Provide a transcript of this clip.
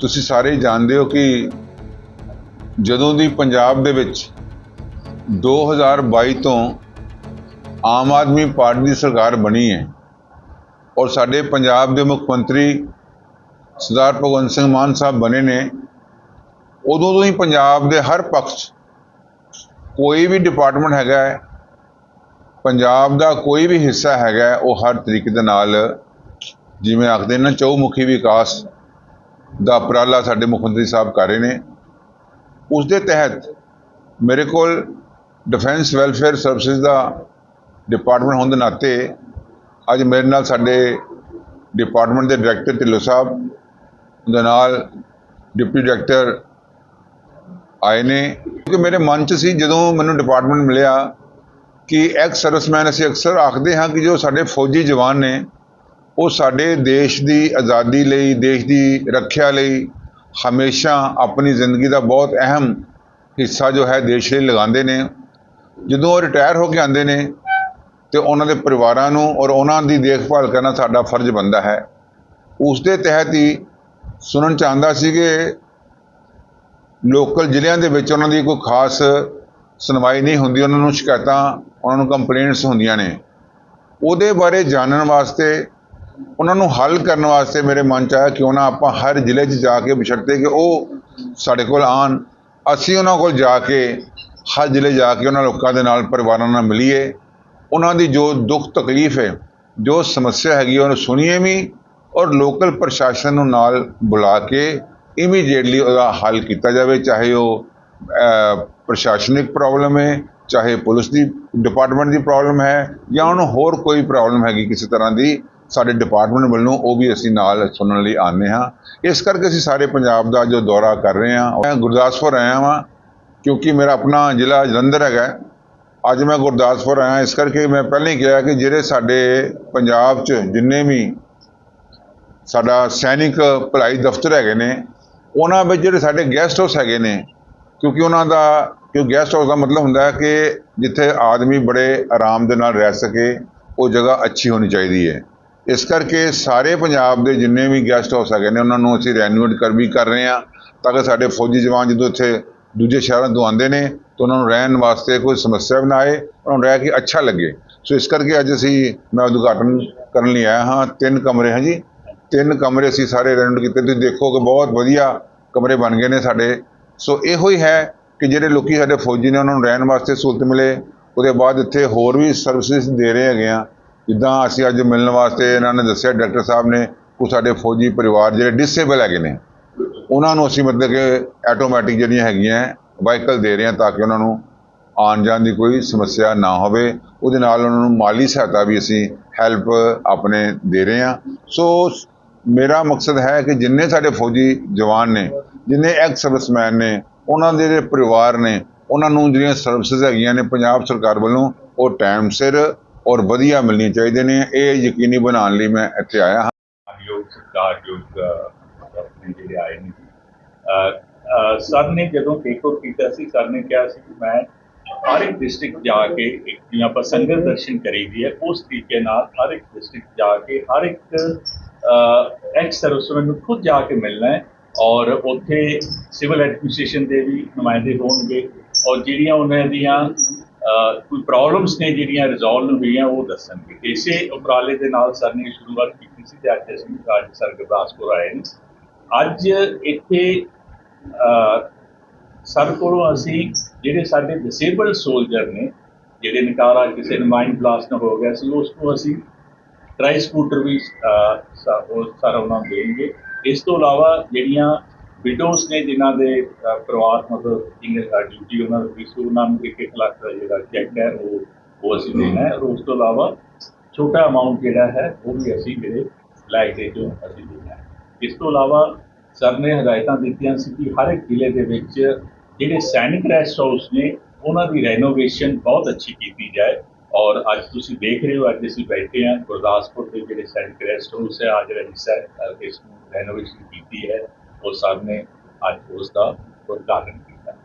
ਤੁਸੀਂ ਸਾਰੇ ਜਾਣਦੇ ਹੋ ਕਿ ਜਦੋਂ ਦੀ ਪੰਜਾਬ ਦੇ ਵਿੱਚ 2022 ਤੋਂ ਆਮ ਆਦਮੀ ਪਾਰਟੀ ਦੀ ਸਰਕਾਰ ਬਣੀ ਹੈ ਔਰ ਸਾਡੇ ਪੰਜਾਬ ਦੇ ਮੁੱਖ ਮੰਤਰੀ ਸਰਦਾਰ ਭਗਵੰਤ ਸਿੰਘ ਮਾਨ ਸਾਹਿਬ ਬਣੇ ਨੇ, ਉਦੋਂ ਤੋਂ ਹੀ ਪੰਜਾਬ ਦੇ ਹਰ ਪੱਖ 'ਚ ਕੋਈ ਵੀ ਡਿਪਾਰਟਮੈਂਟ ਹੈਗਾ ਹੈ, ਪੰਜਾਬ ਦਾ ਕੋਈ ਵੀ ਹਿੱਸਾ ਹੈਗਾ ਉਹ ਹਰ ਤਰੀਕੇ ਦੇ ਨਾਲ ਜਿਵੇਂ ਆਖਦੇ ਨੇ ਨਾ ਚੌਮੁਖੀ ਵਿਕਾਸ ਦਾ ਉਪਰਾਲਾ ਸਾਡੇ ਮੁੱਖ ਮੰਤਰੀ ਸਾਹਿਬ ਕਰ ਰਹੇ ਨੇ। ਉਸ ਦੇ ਤਹਿਤ ਮੇਰੇ ਕੋਲ ਡਿਫੈਂਸ ਵੈਲਫੇਅਰ ਸਰਵਿਸਿਜ਼ ਦਾ ਡਿਪਾਰਟਮੈਂਟ ਹੋਣ ਦੇ ਨਾਤੇ ਅੱਜ ਮੇਰੇ ਨਾਲ ਸਾਡੇ ਡਿਪਾਰਟਮੈਂਟ ਦੇ ਡਾਇਰੈਕਟਰ ਢਿੱਲੋਂ ਸਾਹਿਬ ਦੇ ਨਾਲ ਡਿਪਟੀ ਡਾਇਰੈਕਟਰ ਆਏ ਨੇ। ਕਿਉਂਕਿ ਮੇਰੇ ਮਨ 'ਚ ਸੀ ਜਦੋਂ ਮੈਨੂੰ ਡਿਪਾਰਟਮੈਂਟ ਮਿਲਿਆ ਕਿ ਐਕਸ ਸਰਵਿਸਮੈਨ ਅਸੀਂ ਅਕਸਰ ਆਖਦੇ ਹਾਂ ਕਿ ਜੋ ਸਾਡੇ ਫੌਜੀ ਜਵਾਨ ਨੇ ਉਹ ਸਾਡੇ ਦੇਸ਼ ਦੀ ਆਜ਼ਾਦੀ ਲਈ, ਦੇਸ਼ ਦੀ ਰੱਖਿਆ ਲਈ ਹਮੇਸ਼ਾ ਆਪਣੀ ਜ਼ਿੰਦਗੀ ਦਾ ਬਹੁਤ ਅਹਿਮ ਹਿੱਸਾ ਜੋ ਹੈ ਦੇਸ਼ ਲਈ ਲਗਾਉਂਦੇ ਨੇ। ਜਦੋਂ ਉਹ ਰਿਟਾਇਰ ਹੋ ਕੇ ਆਉਂਦੇ ਨੇ ਤੇ ਉਹਨਾਂ ਦੇ ਪਰਿਵਾਰਾਂ ਨੂੰ ਔਰ ਉਹਨਾਂ ਦੀ ਦੇਖਭਾਲ ਕਰਨਾ ਸਾਡਾ ਫਰਜ਼ ਬਣਦਾ ਹੈ। ਉਸ ਦੇ ਤਹਿਤ ਹੀ ਸੁਣਨ ਚਾਹੁੰਦਾ ਸੀ ਕਿ ਲੋਕਲ ਜ਼ਿਲ੍ਹਿਆਂ ਦੇ ਵਿੱਚ ਉਹਨਾਂ ਦੀ ਕੋਈ ਖਾਸ ਸੁਣਵਾਈ ਨਹੀਂ ਹੁੰਦੀ, ਉਹਨਾਂ ਨੂੰ ਸ਼ਿਕਾਇਤਾਂ, ਉਹਨਾਂ ਨੂੰ ਕੰਪਲੇਂਟਸ ਹੁੰਦੀਆਂ ਨੇ। ਉਹਦੇ ਬਾਰੇ ਜਾਣਨ ਵਾਸਤੇ ਉਹਨਾਂ ਨੂੰ ਹੱਲ ਕਰਨ ਵਾਸਤੇ ਮੇਰੇ ਮਨ ਚ ਆਇਆ ਕਿਉਂ ਨਾ ਆਪਾਂ ਹਰ ਜ਼ਿਲ੍ਹੇ 'ਚ ਜਾ ਕੇ ਬਸ਼ਰਤੇ ਕਿ ਉਹ ਸਾਡੇ ਕੋਲ ਆਣ ਅਸੀਂ ਉਹਨਾਂ ਕੋਲ ਜਾ ਕੇ, ਹਰ ਜ਼ਿਲ੍ਹੇ ਜਾ ਕੇ ਉਹਨਾਂ ਲੋਕਾਂ ਦੇ ਨਾਲ ਪਰਿਵਾਰਾਂ ਨਾਲ ਮਿਲੀਏ। ਉਹਨਾਂ ਦੀ ਜੋ ਦੁੱਖ ਤਕਲੀਫ ਹੈ, ਜੋ ਸਮੱਸਿਆ ਹੈਗੀ ਉਹਨੂੰ ਸੁਣੀਏ ਵੀ ਔਰ ਲੋਕਲ ਪ੍ਰਸ਼ਾਸਨ ਨੂੰ ਨਾਲ ਬੁਲਾ ਕੇ ਇਮੀਡੀਏਟਲੀ ਉਹਦਾ ਹੱਲ ਕੀਤਾ ਜਾਵੇ, ਚਾਹੇ ਉਹ ਪ੍ਰਸ਼ਾਸਨਿਕ ਪ੍ਰੋਬਲਮ ਹੈ, ਚਾਹੇ ਪੁਲਿਸ ਦੀ ਡਿਪਾਰਟਮੈਂਟ ਦੀ ਪ੍ਰੋਬਲਮ ਹੈ ਜਾਂ ਉਹਨੂੰ ਹੋਰ ਕੋਈ ਪ੍ਰੋਬਲਮ ਹੈਗੀ ਕਿਸੇ ਤਰ੍ਹਾਂ ਦੀ ਸਾਡੇ ਡਿਪਾਰਟਮੈਂਟ ਵੱਲੋਂ ਉਹ ਵੀ ਅਸੀਂ ਨਾਲ ਸੁਣਨ ਲਈ ਆਨੇ ਹਾਂ। ਇਸ ਕਰਕੇ ਅਸੀਂ ਸਾਰੇ ਪੰਜਾਬ ਦਾ ਜੋ ਦੌਰਾ ਕਰ ਰਹੇ ਹਾਂ, ਮੈਂ ਗੁਰਦਾਸਪੁਰ ਆਇਆ ਹਾਂ ਕਿਉਂਕਿ ਮੇਰਾ ਆਪਣਾ ਜ਼ਿਲ੍ਹਾ ਜਲੰਧਰ ਹੈਗਾ। ਅੱਜ ਮੈਂ ਗੁਰਦਾਸਪੁਰ ਆਇਆ, ਇਸ ਕਰਕੇ ਮੈਂ ਪਹਿਲਾਂ ਹੀ ਕਿਹਾ ਕਿ ਜਿਹੜੇ ਸਾਡੇ ਪੰਜਾਬ 'ਚ ਜਿੰਨੇ ਵੀ ਸਾਡਾ ਸੈਨਿਕ ਭਲਾਈ ਦਫ਼ਤਰ ਹੈਗੇ ਨੇ, ਉਹਨਾਂ ਵਿੱਚ ਜਿਹੜੇ ਸਾਡੇ ਗੈਸਟ ਹਾਊਸ ਹੈਗੇ ਨੇ, ਕਿਉਂਕਿ ਉਹਨਾਂ ਦਾ, ਕਿਉਂ ਗੈਸਟ ਹਾਊਸ ਦਾ ਮਤਲਬ ਹੁੰਦਾ ਹੈ ਕਿ ਜਿੱਥੇ ਆਦਮੀ ਬੜੇ ਆਰਾਮ ਦੇ ਨਾਲ ਰਹਿ ਸਕੇ, ਉਹ ਜਗ੍ਹਾ ਅੱਛੀ ਹੋਣੀ ਚਾਹੀਦੀ ਹੈ। ਇਸ ਕਰਕੇ ਸਾਰੇ ਪੰਜਾਬ ਦੇ ਜਿੰਨੇ ਵੀ ਗੈਸਟ ਹਾਊਸ ਹੈਗੇ ਨੇ, ਉਹਨਾਂ ਨੂੰ ਅਸੀਂ ਰੈਨੋਵੇਟ ਕਰ, ਵੀ ਕਰ ਰਹੇ ਹਾਂ, ਤਾਂ ਕਿ ਸਾਡੇ ਫੌਜੀ ਜਵਾਨ ਜਦੋਂ ਇੱਥੇ ਦੂਜੇ ਸ਼ਹਿਰਾਂ ਤੋਂ ਆਉਂਦੇ ਨੇ, ਤਾਂ ਉਹਨਾਂ ਨੂੰ ਰਹਿਣ ਵਾਸਤੇ ਕੋਈ ਸਮੱਸਿਆ ਵੀ ਨਾ ਆਏ, ਉਹਨਾਂ ਨੂੰ ਰਹਿ ਕੇ ਅੱਛਾ ਲੱਗੇ। ਸੋ ਇਸ ਕਰਕੇ ਅੱਜ ਅਸੀਂ, ਮੈਂ ਉਦਘਾਟਨ ਕਰਨ ਲਈ ਆਇਆ ਹਾਂ, ਤਿੰਨ ਕਮਰੇ ਹਾਂ ਜੀ। ਤਿੰਨ ਕਮਰੇ ਅਸੀਂ ਸਾਰੇ ਰੈਨੋਵੇਟ ਕੀਤੇ, ਤੁਸੀਂ ਦੇਖੋ ਕਿ ਬਹੁਤ ਵਧੀਆ ਕਮਰੇ ਬਣ ਗਏ ਨੇ ਸਾਡੇ। ਸੋ ਇਹੋ ਹੀ ਹੈ ਕਿ ਜਿਹੜੇ ਲੋਕੀ ਸਾਡੇ ਫੌਜੀ ਨੇ, ਉਹਨਾਂ ਨੂੰ ਰਹਿਣ ਵਾਸਤੇ ਸਹੂਲਤ ਮਿਲੇ, ਉਹਦੇ ਬਾਅਦ ਇੱਥੇ ਹੋਰ ਵੀ ਸਰਵਿਸਿਜ਼ ਦੇ ਰਹੇ ਹੈਗੇ ਆ। ਜਿੱਦਾਂ ਅਸੀਂ ਅੱਜ ਮਿਲਣ ਵਾਸਤੇ ਇਹਨਾਂ ਨੇ ਦੱਸਿਆ, ਡਾਕਟਰ ਸਾਹਿਬ ਨੇ ਕੁਝ ਸਾਡੇ ਫੌਜੀ ਪਰਿਵਾਰ ਜਿਹੜੇ ਡਿਸੇਬਲ ਹੈਗੇ ਨੇ, ਉਹਨਾਂ ਨੂੰ ਅਸੀਂ ਮਤਲਬ ਕਿ ਆਟੋਮੈਟਿਕ ਜਿਹੜੀਆਂ ਹੈਗੀਆਂ ਵਾਹੀਕਲ ਦੇ ਰਹੇ ਹਾਂ ਤਾਂ ਕਿ ਉਹਨਾਂ ਨੂੰ ਆਉਣ ਜਾਣ ਦੀ ਕੋਈ ਸਮੱਸਿਆ ਨਾ ਹੋਵੇ। ਉਹਦੇ ਨਾਲ ਉਹਨਾਂ ਨੂੰ ਮਾਲੀ ਸਹਾਇਤਾ ਵੀ ਅਸੀਂ ਹੈਲਪ ਆਪਣੇ ਦੇ ਰਹੇ ਹਾਂ। ਸੋ ਮੇਰਾ ਮਕਸਦ ਹੈ ਕਿ ਜਿੰਨੇ ਸਾਡੇ ਫੌਜੀ ਜਵਾਨ ਨੇ, ਜਿੰਨੇ ਐਕਸ ਸਰਵਿਸਮੈਨ ਨੇ, ਉਹਨਾਂ ਦੇ ਜਿਹੜੇ ਪਰਿਵਾਰ ਨੇ, ਉਹਨਾਂ ਨੂੰ ਜਿਹੜੀਆਂ ਸਰਵਿਸਿਜ਼ ਹੈਗੀਆਂ ਨੇ ਪੰਜਾਬ ਸਰਕਾਰ ਵੱਲੋਂ, ਉਹ ਟਾਈਮ ਸਿਰ ਔਰ ਵਧੀਆ ਮਿਲਣੀਆਂ ਚਾਹੀਦੇ ਨੇ। ਇਹ ਯਕੀਨੀ ਬਣਾਉਣ ਲਈ ਮੈਂ ਇੱਥੇ ਆਇਆ ਹਾਂ। ਯੋਗ ਸਤਿਕਾਰਯੋਗ ਅਹ, ਆਪਣੇ ਜਿਹੜੇ ਆਏ ਨੇ ਅਹ, ਸਰ ਨੇ ਜਦੋਂ ਟੇਕ ਓਵਰ ਕੀਤਾ ਸੀ ਸਰ ਨੇ ਕਿਹਾ ਸੀ ਕਿ ਮੈਂ ਹਰ ਇੱਕ ਡਿਸਟ੍ਰਿਕਟ ਜਾ ਕੇ ਇੱਕ ਜਿਵੇਂ ਆਪਾਂ ਸੰਗਤ ਦਰਸ਼ਨ ਕਰੀਦੀ ਹੈ ਉਸ ਤਰੀਕੇ ਨਾਲ ਹਰ ਇੱਕ ਡਿਸਟ੍ਰਿਕਟ ਜਾ ਕੇ ਹਰ ਇੱਕ ਐਕਸ ਸਰਵਿਸਮੈਨ ਨੂੰ ਖੁਦ ਜਾ ਕੇ ਮਿਲਣਾ ਹੈ ਔਰ ਉੱਥੇ ਸਿਵਲ ਐਡਮਿਨਿਸਟ੍ਰੇਸ਼ਨ ਦੇ ਵੀ ਨੁਮਾਇੰਦੇ ਹੋਣਗੇ ਔਰ ਜਿਹੜੀਆਂ ਉਹਨਾਂ ਦੀਆਂ ਕੋਈ ਪ੍ਰੋਬਲਮਸ ਨੇ ਜਿਹੜੀਆਂ ਰਿਜ਼ੋਲਵ ਹੋਈਆਂ ਉਹ ਦੱਸਣਗੇ। ਇਸੇ ਉਪਰਾਲੇ ਦੇ ਨਾਲ ਸਰ ਨੇ ਸ਼ੁਰੂਆਤ ਕੀਤੀ ਸੀ ਤੇ ਅੱਜ ਅਸੀਂ ਅੱਜ ਸਰ ਗੁਰਦਾਸਪੁਰ ਆਏ ਨੇ। ਅੱਜ ਇੱਥੇ ਸਰ ਕੋਲੋਂ ਅਸੀਂ ਜਿਹੜੇ ਸਾਡੇ ਡਿਸੇਬਲਡ ਸੋਲਜਰ ਨੇ ਜਿਹੜੇ ਨਕਾਰਾ ਕਿਸੇ ਨੂੰ ਮਾਈਂਡ ਬਲਾਸਟ ਨਾ ਹੋ ਗਿਆ ਸੀ ਉਸ ਨੂੰ ਅਸੀਂ ਟਰਾਈ ਸਕੂਟਰ ਵੀ ਅਹ, ਸਾਰਾ ਉਹਨਾਂ ਨੂੰ ਦੇਣਗੇ। ਇਸ ਤੋਂ ਇਲਾਵਾ ਜਿਹੜੀਆਂ ਵਿਡੋਜ਼ ਨੇ ਜਿਨ੍ਹਾਂ ਦੇ ਪਰਿਵਾਰ ਮਤਲਬ ਜਿਨ੍ਹਾਂ ਡਿਊਟੀ ਉਹਨਾਂ ਦੀ ਸੀ ਉਹਨਾਂ ਨੂੰ 1 ਲੱਖ ਦਾ ਜਿਹੜਾ ਚੈੱਕ ਹੈ, ਉਹ ਉਹ ਅਸੀਂ ਦੇਣਾ ਹੈ। ਔਰ ਉਸ ਤੋਂ ਇਲਾਵਾ ਛੋਟਾ ਅਮਾਉਂਟ ਜਿਹੜਾ ਹੈ, ਉਹ ਵੀ ਅਸੀਂ ਮੇਰੇ ਲਾਇਕ ਦੇ ਜੋ ਅਸੀਂ ਦੇਣਾ ਹੈ। ਇਸ ਤੋਂ ਇਲਾਵਾ ਸਰ ਨੇ ਹਦਾਇਤਾਂ ਦਿੱਤੀਆਂ ਸੀ ਕਿ ਹਰ ਇੱਕ ਜ਼ਿਲ੍ਹੇ ਦੇ ਵਿੱਚ ਜਿਹੜੇ ਸੈਨਿਕ ਰੈਸਟ ਹਾਊਸ ਨੇ, ਉਹਨਾਂ ਦੀ ਰੈਨੋਵੇਸ਼ਨ ਬਹੁਤ ਅੱਛੀ ਕੀਤੀ ਜਾਏ। ਔਰ ਅੱਜ ਤੁਸੀਂ ਦੇਖ ਰਹੇ ਹੋ, ਅੱਜ ਅਸੀਂ ਬੈਠੇ ਹਾਂ, ਗੁਰਦਾਸਪੁਰ ਦੇ ਜਿਹੜੇ ਸੈਨਿਕ ਰੈਸਟ ਹਾਊਸ ਹੈ ਅੱਜ ਜਿਹੜਾ ਹਿੱਸਾ ਇਸ ਨੂੰ ਰੈਨੋਵੇਸ਼ਨ ਕੀਤੀ ਹੈ। ਉਹ ਸਰ ਨੇ ਅੱਜ ਉਸ ਦਾ ਉਦਘਾਟਨ ਕੀਤਾ।